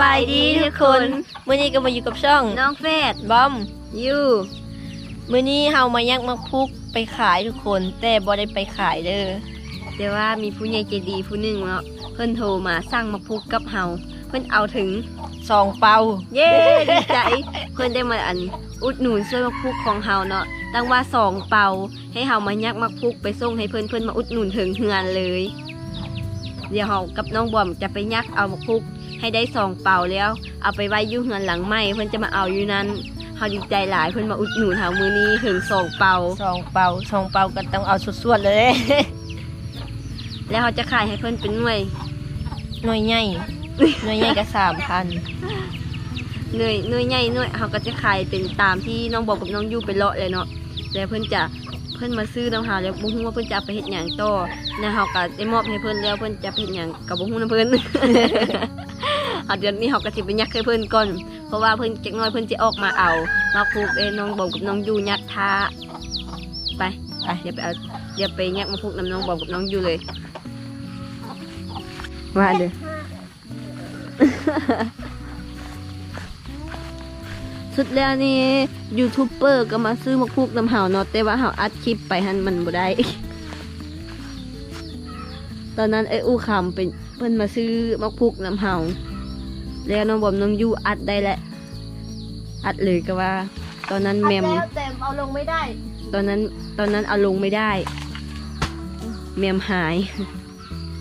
บายดีทุกคนมื้อนี้ก็มาอยู่กับช่อง น้องเฟดบอมยูมื้อนี้เฮามายักมักพุกไปขายทุกคน แต่บ่ได้ไปขายเด้อแต่ว่ามีผู้ใหญ่ใจดีผู้หนึ่งเนาะเพิ่นโทรมาสั่งมาพุกกับเฮาเพิ่นเอาถึงสองเปาเย้ดีใจ เพิ่นได้มาอัน อุดหนุนช่วยมาพุกของเฮาเนาะตั้งว่าสองเป่าให้เฮามายักมาพุกไปส่งให้เพิ่นเพิ่นมาอุดหนุนถึงเฮือนเลย เดี๋ยวเฮากับน้องบอมจะไปยักเอามาพุก ให้ได้สองเป่าแล้ว เอาไปไว้อยู่เฮือนหลังใหม่เพิ่นจะมาเอาอยู่นั้นเฮาดีใจหลายเพิ่นมาอุดหนุนเฮามื้อนี้ถึงสองเป่าสองเปาสองเปาก็ต้องเอาสวดๆเลย แล้วเขาจะขายให้เพิ่นเป็นหน่วยหน่วยใหญ่หน่วยใหญ่ก็3,000หน่วยหน่วยใหญ่หน่วยเขาก็จะขายเป็นตามที่น้องบอกกับน้องยูไปเลาะเลยเนาะแล้วเพิ่นจะ เพิ่นมาซื้อน้ำหาแล้วบ่ฮู้ว่าเพิ่นจะเอาไปเฮ็ดหยังต่อแล้วเขาก็ได้มอบให้เพิ่นแล้วเพิ่นจะไปเฮ็ดหยังก็บ่ฮู้นํเพิ่น เอาเดี๋ยวนี้เขาก็สิไปยักให้เพิ่นก่อน เพราะว่าเพิ่นจักหน่อยเพิ่นสิออกมาเอา มาพูกเอ้น้องบอกกับน้องยูยักท่าไปไปเดี๋ยวไปเอาเดี๋ยวไปยักมาพูกน้ำน้องบอกกับน้องยูเลยว่าเด้อ สุดแล้วนี่ยูทูบเบอร์ก็มาซื้อมาพูกน้ำเห่าเนาะแต่ว่าเห่าอัดคลิปไปหันมันบ่ได้ ตอนนั้นไอ้อู้คำเป็นเพิ่นมาซื้อมาพูกน้ำเห่าแล้วน้องบอมน้องยูอัดได้แหละ อัดเลยก็ว่า ตอนนั้นแมมแล้วแต่เอาลงไม่ได้ ตอนนั้นตอนนั้นเอาลงไม่ได้ แมมหาย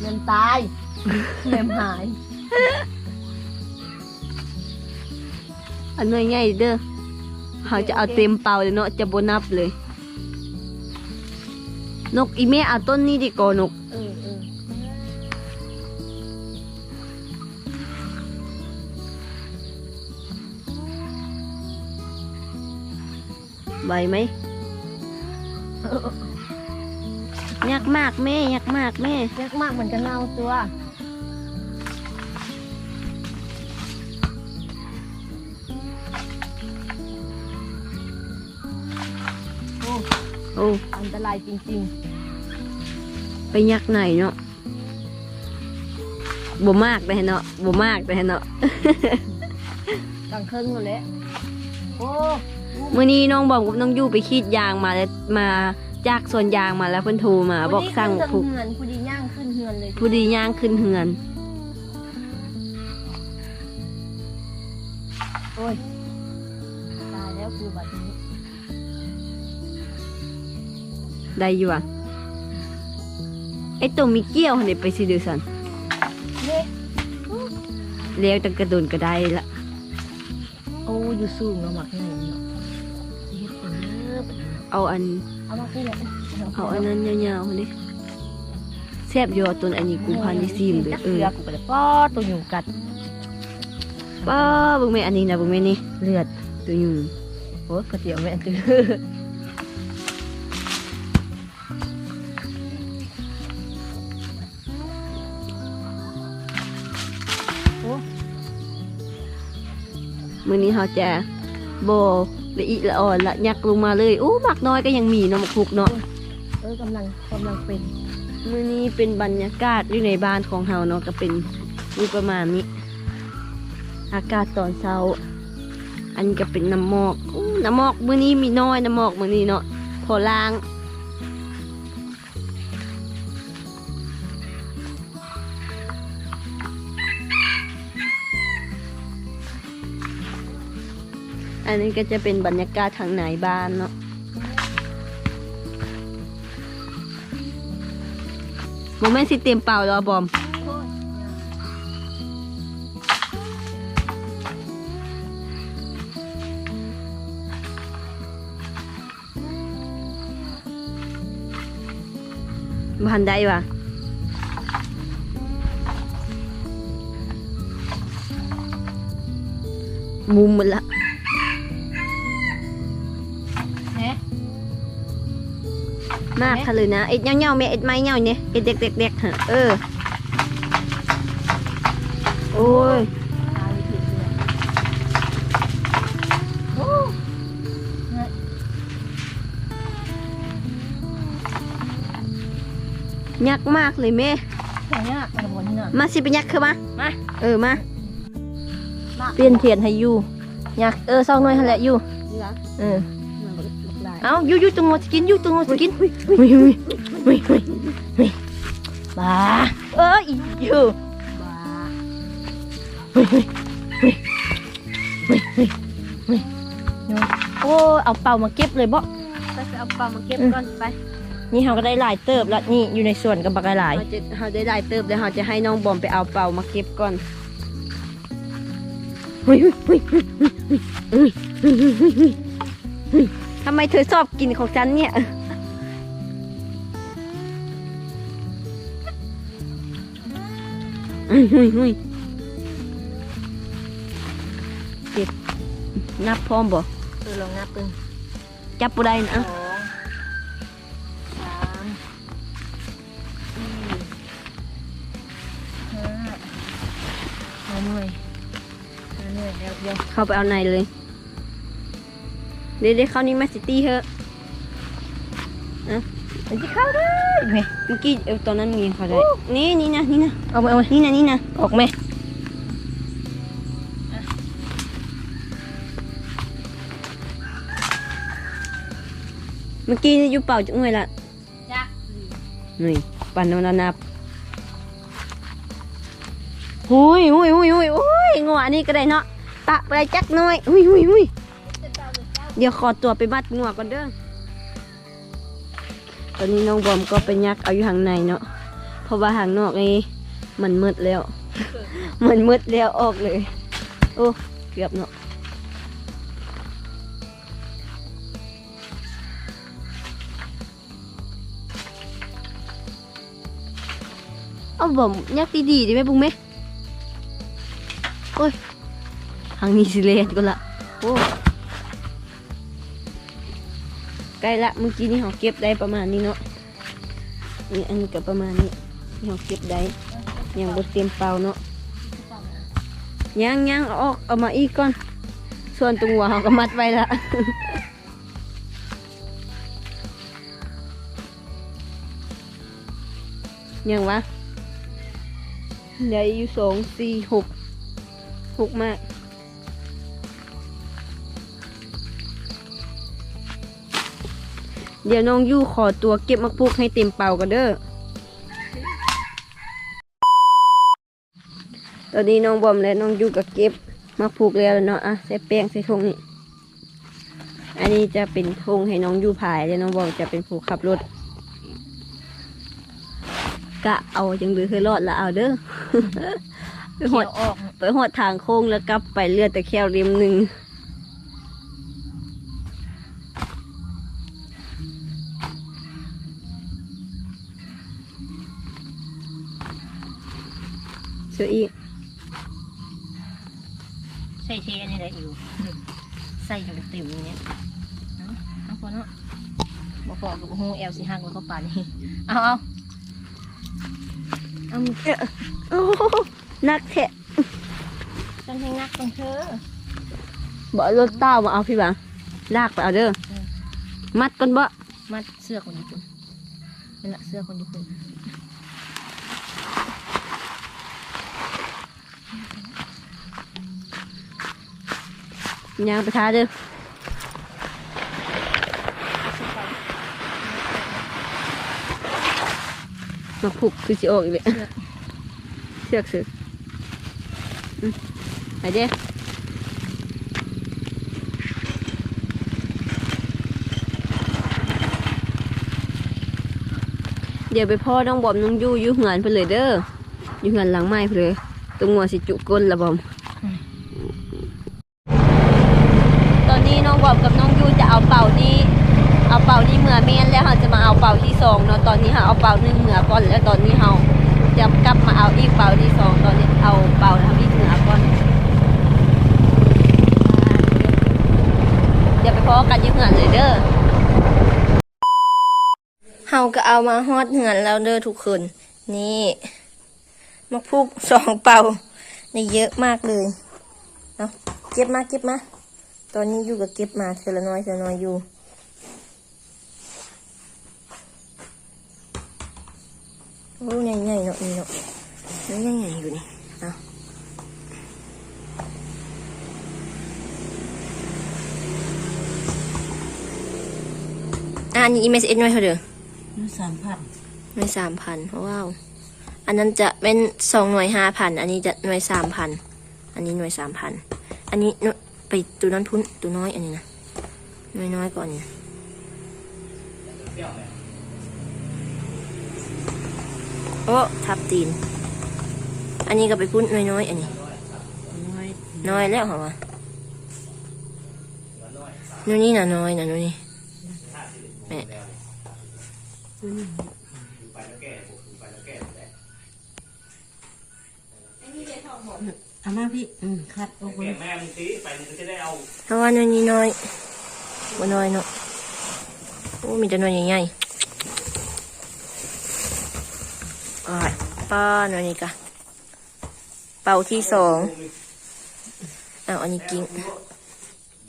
เงินตายเมมหาย อันน้อยง่ายเด้อเขาจะเอาเต็มเป่าเลยเนาะจะบนับเลย นกอีเมเอาต้นนี้ดีกว่านกเออเออไหวไหมยักมากแม่ยักมากแม่ยากมากเหมือนกันเน่าตัว โอ้อันตรายจริงไปยักไหนเนาะบ่มากไปเนาะบ่มากไปเนาะๆกลางคืนหมดแล้วโอ้เมื่อนี้น้องบอมกับน้องยูไปขีดยางมาแล้วมาจากสวนยางมาแล้วเพิ่นโทรมา บอกสั่งผู้ผูกเฮือนผู้ดีย่างขึ้นเฮือนเลยผู้ดีย่างขึ้นเฮือนโอ้ย ได้อยู่อะไอ้ตัวมีเกี้ยวหันเดไปสิเดูสันนี่เลี้ยวจังกระโดนก็ได้ละโอ้อยู่สูงเนาะหมักนี่เนาะเฮ็ดเป็นเด้อบัดนี้เอาอัน เอามาแค่ไหนเอาอันนั้นยาวๆหันเดิแซ่บอยู่อะตัวอันนี้กูพันที่ซีมเลยจักเอเสืออกูก็เลยป้อตัวอยู่กัดป้าเบิ่งแม่อันนี้นะเบิ่งแม่นี่เลือดตัวอยู่โอ้ยก๋วยเตี๋ยวแม่นตื้อ มื้อนี้เขาจะโบละอีละอ่อนละยักลงมาเลยอู้หมักน้อยก็ยังมีเนาะหมักพุกเนาะเออกำลังกำลังเป็นมื้อนี้เป็นบรรยากาศอยู่ในบ้านของเฮาเนาะก็เป็นรูปประมาณนี้ อากาศตอนเช้า อันนี้ก็เป็นน้ำหมอกอู้น้ำหมอกมื้อนี้มีน้อยน้ำหมอกมื้อนี้เนาะพอล้าง อันนี้ก็จะเป็นบรรยากาศทางไหนบ้านเนาะโมเมนต์สิเต็มเปล่าแล้วบอมพันได้ปะมุมหมดละ มากค่ะเลยนะ เอ็ดเงี้ยวๆแม่เอ็ดไม้เงี้ยวเนี่ยเอ็ดเด็กๆเด็กๆฮะเออ โอ้ยตายผิดเลยโอ้ยักมากเลยแม่แข็งยากกระบวนเนาะมาสิไปยักคือมา มา เออมา เปลี่ยนเทียนให้อยู่อยากเออซองหน่อยหั่นแหละอยู่นี่ละเออมันบักหลาย เอายุยุตัวงอสกินยุตัวงอสกินวิวิวิวิวิวิบ้าเอ้ยยูบ้าวิวิวิวิวิวิโอ้เอาเป่ามาเก็บเลยบ่ไปเอาเป่ามาเก็บก่อนไปนี่เราก็ได้หลายเติบแล้วนี่อยู่ในส่วนกับบักหลายเราจะเราได้หลายเติบแล้วเราจะให้น้องบอมไปเอาเป่ามาเก็บก่อนเฮ้ยเฮ้ยเฮ้ยเฮ้ยเฮ้ยเฮ้ยเฮ้ย ทำไมเธอชอบกินของฉันเนี่ย อุ้ยอุ้ยอุ้ยเก็บนับพร้อมบ่เออลองนับตึงจับบ่ได้นะสองสามสี่ห้าหาหน่วยหาหน่วยแล้วเดียวเข้าไปเอาในเลย เดี๋ยวเดี๋ยวเข้านี่แมสซิตี้เถอะมันจะเข้าได้ไหมเมื่อกี้เออตอนนั้นมึงยังเข้าได้ นี่นี่นะนี่นะเอามาเอามานี่นะนี่นะออกไหมเมื่อกี้นี่อยู่เป่าจังหน่วยละจ้ะหน่วยปั่นนนับหุยหุยหุยหุยหุยงัวอันนี้ก็ได้เนาะปะไปจักหน่อยหุยหุยหุย เดี๋ยวขอตัวไปมัดงัวก่อนเด้อ ตอนนี้น้องบอมก็ไปยักเอาอยู่ข้างในเนาะ เพราะว่าข้างนอกนี่มันมืดแล้ว มันมืดแล้วออกเลย โอ้เกือบเนาะเอาบ่มยักดีดีๆดิแม่บุ้งไหมโอ้ยทางนี้สิเลนก็ละโอ้ ใกล้ละเมื่อกี้นี่เราเก็บได้ประมาณนี้เนาะนี่อันนี้ก็ประมาณนี้ที่เราเก็บได้ยังบดเตรียมเปล่าเนาะยังยังเอาออกเอามาอีกก่อน ส่วนตรงหัวเราก็มัดไว้ละยังวะเหลืออยู่สองสี่หกหกมาก เดี๋ยวน้องยู่ขอตัวเก็บมักพุกให้เต็มเป่ากันเด้อ ตอนนี้น้องบอมและน้องยู่ก็เก็บมักพุกแล้วเนาะ อะใส่แป้งใส่ธงนี่ อันนี้จะเป็นธงให้น้องยู่พายแล้วน้องบอมจะเป็นผู้ขับรถ กะเอาจังเลยเคยรอดละเอาเด้อ ไปหหัอวดออก ไปหอดทางโค้งแล้วกลับไปเลือดแต่แค่ริมหนึ่ง เสืออีกใส่เทอันนี้ได้อยู่ใส่จนเต็มอย่างเนี้ยเอาเอาพอเนาะบอกพอกับหูเอลสิหักแล้วก็ป่านนี่เอาเอาเอามือโอ้โหนักแทะจังให้งักตรงเธอบ่เอารถเต้ามาเอาพี่บังลากไปเอาเด้อเออมัดก่อนบ่มัดเสื้อคนญี่ปุ่นนั่นแหละเสื้อคนญี่ปุ่น ยางไปท้าเด้อมาผูกคือสิออกอีกเลยเสือกเสือกอืมไปเด้อเดี๋ยวไปพ่อน้องบอมน้องยู่อยู่เหือนไปเลยเด้ออยู่เหือนหลังไม้ไปเลยตรงหัวสิจุก้นละบอม ตอนนี้น้องบอมกับน้องยู่จะเอาเป่านี้ เอาเป่านี้เหมือเมนแล้วเราจะมาเอาเป่าที่ สองเนาะตอนนี้เราเอาเป่าหนึ่งเหมือก่อนแล้วตอนนี้เราจะกลับมาเอาอีกเป่าที่สองตอนนี้เอาเป่าทำอีกเหมือก่อนเดี๋ยวไปพ่อกันยู่เหือนเลยเด้อเฮาก็เอามาฮอดเหือนแล้วเด้อทุกคนนี่มักพุกสองเป่าได้เยอะมากเลยเอาเก็บมาเก็บมาตอนนี้อยู่กับเก็บมาเทละน้อยเทละน้อยอยู่ งูใหญ่ๆเนาะนี่เนาะงูใหญ่ๆอยู่นี่อ้าอันนี้อีเมสเอ็นไว้เท่าเดิมนี่สามพันไม่สามพันว้าวอันนั้นจะเป็นสองหน่วยห้าพันอันนี้จะหน่วยสามพันอันนี้หน่วยสามพันอันนี้ไปตัวนั้นทุนตัวน้อยอันนี้นะหน่วยน้อยก่อนเนี่ย โอ้ทับตีน อันนี้ก็ไปพุ้นน้อยน้อยๆอันนี้น้อยน้อยแล้วเหรอวะนู่นนี่นะน้อยนะนู่นนี่แม่เอามาพี่ อืมครับโอ้โหแกแม่มึงตีไปมึงก็จะได้เอาเพราะว่านู่นนี่น้อยบ่น้อยเนาะโอ้มีแต่น้อยใหญ่ๆ อ่าป้าน้อยนี่กะเป่าที่สองเอาอันนี้กิ้ง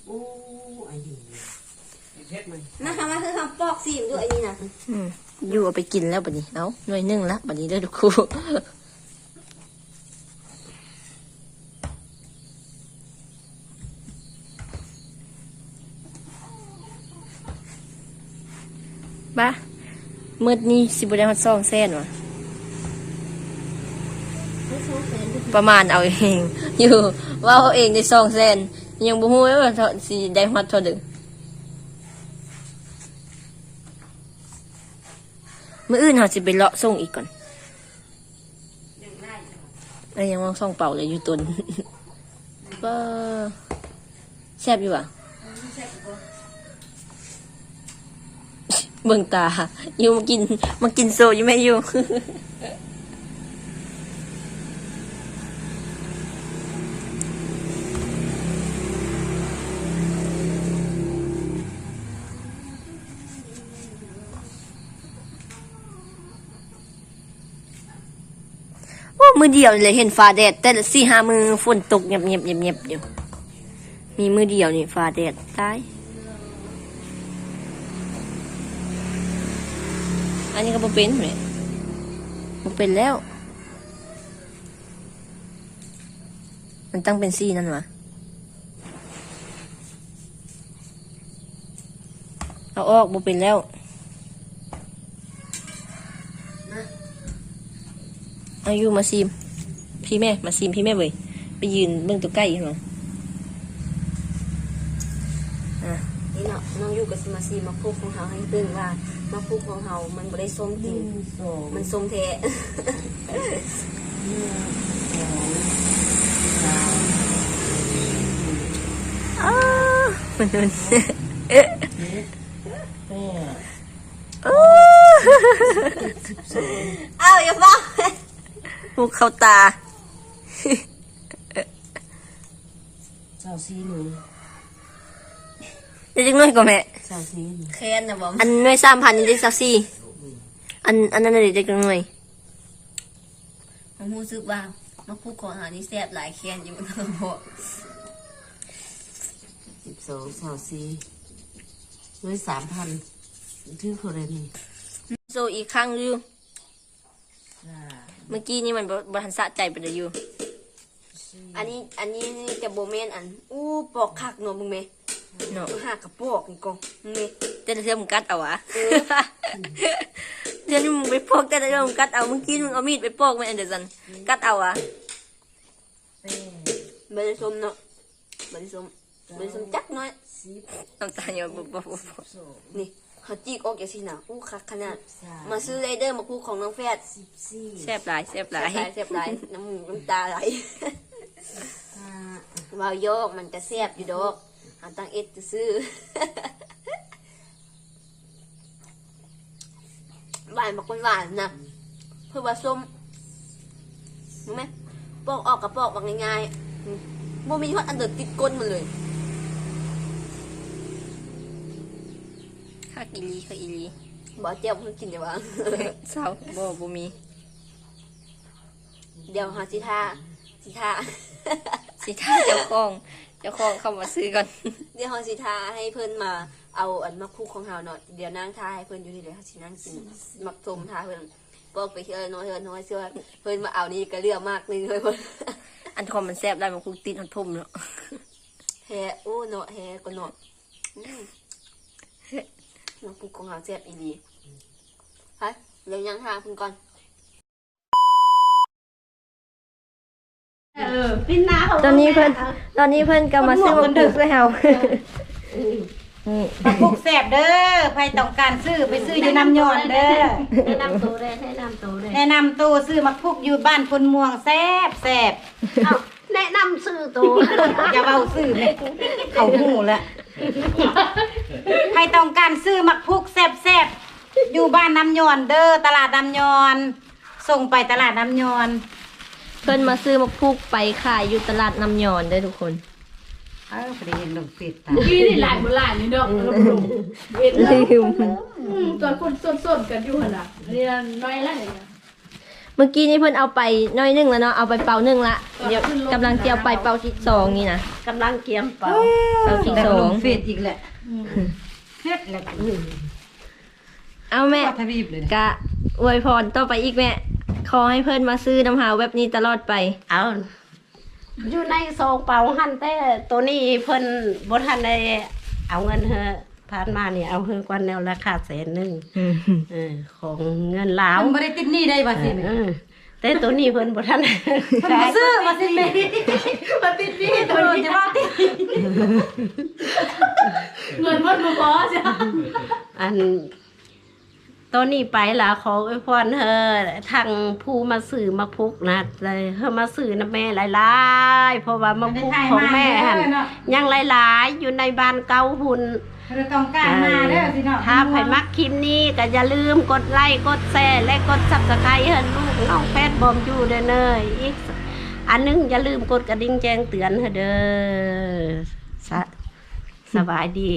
โอ้ไอ้นี่นะคะมาคือคำปอกสีมด้วยอันนี้นะอืมอยู่เอาไปกินแล้วบัดนี้เอาหน่วยหนึ่งละบัดนี้เด้อทุกคู่บ้ามืดนี้สิบได้มาซ่องแซ่นวะ ประมาณเอาเอง อยู่ว่าเอาเองได้ซ่องแซนยังบ่ฮู้ว่าสิได้ฮอดเท่าเดึงมื้ออื่นเราสิไปเลาะส่งอีกก่อนเอ้ยยังมองส่องเป่าเลยอยู่ตนก็แซ่บอยู่อะเบิ่งตาอยู่มากินมากินโซอยู่ไหมอยู่ มือเดียวเลยเห็นฟ้าแดด แต่สี่ห้ามือฝนตกเงียบเงียบเงียบเงียบอยู่มีมือเดียวนี่ฟ้าแดดตายอันนี้ก็บ่เป็นเลยบ่เป็นแล้ว มันตั้งเป็นซี่นั่นวะเอาออกบ่เป็นแล้ว อายุมาซีมพี่แม่ มาซีมพี่แม่เว้ยไปยืนเบิ่งตัวใกล้เหรออะนี่เนาะน้องอยู่กับสมาซีมาพูกของเฮาให้ตื่นว่ามาพูกของเฮามันบ่ได้ส้มจริงสองมันส้มแท้อ้าวมันมันเอ๊ะแปดโอ้อ้าวอย่าบอ กพวกเข้าตา เจ้าซีหนึ่งเด็กน้อยกว่าแม่ เจ้าซีหนึ่งแค้นนะบ่อันน้อยสามพันนี่ได้สักสี่อันอันนั้นน่ะเด็กน้อยผมรู้สึกว่ามาพูกของเฮานี่แซ่บหลายแค้นอยู่นะบ่สิบสองเจ้าซีน้อยสามพันชื่อคนอะไรนี่โซอีกครั้งอยู่จ้า เมื่อกี้นี่มันบ่บ่ทันสะใจไปเลยอยู่ อันนี้อันนี้นี่จะบ่แม่นอัน อู้ปอกคักเนาะมึงแม่เนาะหากระปอกนี่กองมึงแม่แต่ละเทื่อมึงกัดเอาวะเทื่อนี้มึงไปปอกแต่ละเทื่อมึงกัดเอาเมื่อกี้มึงเอามีดไปปอกไหมอันเดอร์สันกัดเอาวะแปดบ่ได้ส้มเนาะบ่ได้ส้มบ่ได้ส้มจักน้อยสิบน้ำตาอย่าบ่บ่บ่บ่สองนี่ เขาจีกออกอย่างสินะอู้คักขนาดสามมาซื้อไรเดอร์มาพูกของน้องแฟดสิบสี่แซ่บหลายแซ่บหลายเสียบหลายเสียบหลายน้ำมูกน้ำตาไหลห้าว่าวโยกมันจะแซ่บอยู่ดอกหาตังเอ็ดจะซื้อหวานบอกคนหวานนะเพื่อว่าส้มรู้ไหมปอกออกกับปอกออกง่ายๆอืมโมมีทอดอันเดอร์ติดก้นมันเลย ข้ากิลีข้าอีลีบอกเจ้าเพิ่งกินเดี๋ยววะเศร้าบ่บ่มี เดี๋ยวหาสิท่าสิท่า สิท่าเจ้าของ เจ้าของเข้ามาซื้อก่อนเดี๋ยวเฮาสิทาให้เพิ่นมาเอาอันมักคุกของเฮาเนาะเดี๋ยวนั่งทาให้เพิ่นอยู่นี่เดี๋ยวเฮาสินั่งกินมักสมทาเพิ่นบอกไปเชื่อน้อยเพิ่นน้อยเชื่อเพิ่นมาเอานี่ก็เลือกมากนึงเลยเพิ่นอันคอมมันแซ่บได้มันคุกติดหันพุ่มเนาะแฮโอ้เนาะแฮก็เนาะอืม น้ำปุกของเราเสียบอีดีไปเดี๋ยวยังทางคุณก่อน เออปิ้นหน้าเขาตอนนี้เพิ่อนตอนนี้เพิ่อนก็มาซื้อมักพุกให้เฮานี่พวกแสบเด้อใครต้องการซื้อไปซื้ออยู่น้ำยอนเด้อแนะนำตัวเลยแนะนำตัวเลยแนะนำตัวซื้อมักพุกอยู่บ้านพลม่วงแซบแซบเอ้าแนะนำชื่อตัวอย่าเบาซื้อเลยเขาหูละ ใครต้องการซื้อมักพุกแซบแซบอยู่บ้านน้ำยอนเด้อตลาดน้ำยอน ส่งไปตลาดน้ำยอนเพิ่นมาซื้อมักพุกไปขายอยู่ตลาดน้ำยอนเด้อทุกคน เออพอดีเห็นลงเฟซตาพี่นี่หลายบนหลายนี่เนาะลงลงเว้นลืมตัวคนส้นๆกันอยู่หั่นน่ะเรียนน้อยละเนี่ย เมื่อกี้นี่เพิ่นเอาไปน้อยหนึงแล้วเนาะเอาไปเป่าหนึงละเดี๋ยวกำลังจะเอาไปเป่าที่สองนี่นะกำลังเกียมเป่าเป่าที่แล้วสก็อลงงเฟซอีกแหละเฟซแล้วก็อืมเอาแม่ทวีปเลยนะกะอวยพรต่อไปอีกแม่ขอให้เพิ่นมาซื้อน้ำหาแบบนี้ตลอดไป เอาอยู่ในซองเป่าหันแต่ตัวนี้เพิ่นบ่ทันได้เอาเงินเฮอ ผ่านมานี่เอาเฮอกว่าแนวราคาแสนหนึงเออของเงินลาวมันไม่ได้ติดหนี้ได้บ่สิเออแต่ตัวนี้เพิ่นบ่ทันเพิ่นบ่ซื้อบ่สิแม่มาติดนี่เออจะว่าติดเงินวัดบุพอจ้ะอันตัวนี้ไปละขออวยพรเธอทางผู้มาสื่อมาพุกนะเลยเธอมาสื่อนะแม่หลายๆเพราะว่ามาพุกของแม่หันยังหลายๆอยู่ในบ้านเก่าหุ่น เราต้องการมาเด้อสิเนาะถ้าใครมักคลิปนี้ก็อย่าลืมกดไลค์กดแชร์และกดซับสไครต์ให้ลูกน้องแพทย์บอมอยู่เด้อเนยอีกอันหนึงอย่าลืมกดกระดิ่งแจ้งเตือนให้เด้อสะสบายดี